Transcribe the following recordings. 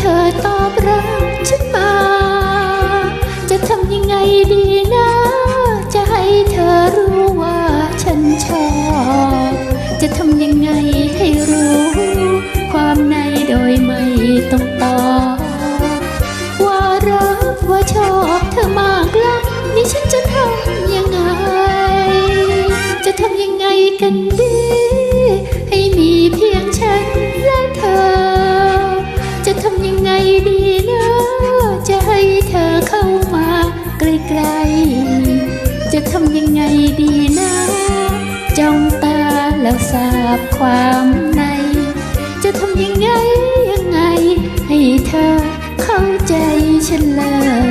เธอตอบรับฉันมา จะทำยังไงดีนะ จะให้เธอรู้ว่าฉันชอบ จะทำยังไงให้รู้ ความในโดยไม่ต้องตอบว่ารักว่าชอบเธอมากลักนี่ฉันจะทำยังไง จะทำยังไงกันดี แล้วทราบความใน จะทำยังไงยังไง ให้เธอเข้าใจฉันเลย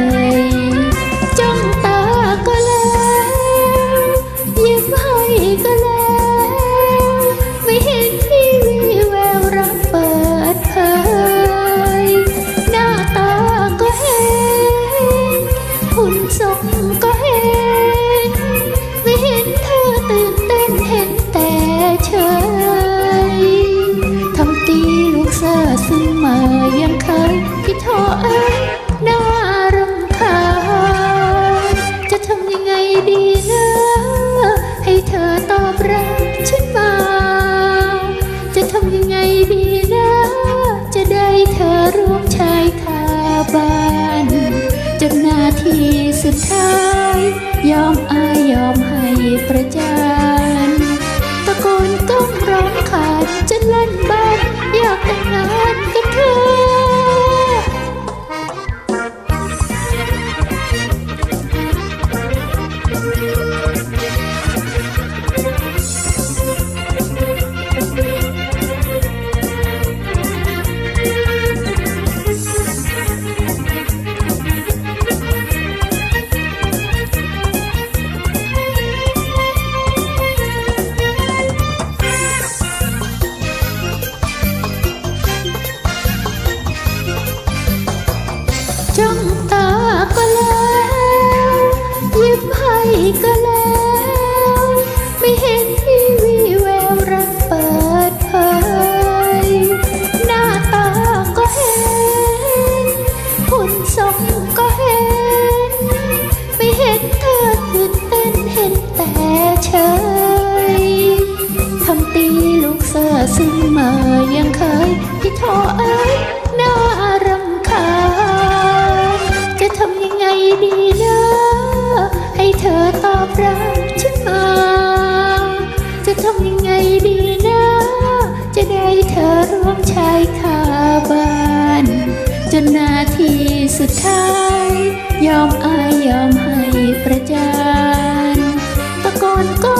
ำยังไงดีนะจะได้เธอร่วมชายคาบ้านจนนาทีสุดท้าย ยอมอายยอมให้ประจาน เฉยทำตีลูกเสือซึ่งมายังเคยพี่โทเอ้ยน่ารำคาญจะทำยังไงดีนะให้เธอตอบรับฉันมา จะทำยังไงดีนะ จะได้เธอร่วมชายคาบ้านจนนาทีสุดท้าย ยอมอายยอมให้ประจา tahunku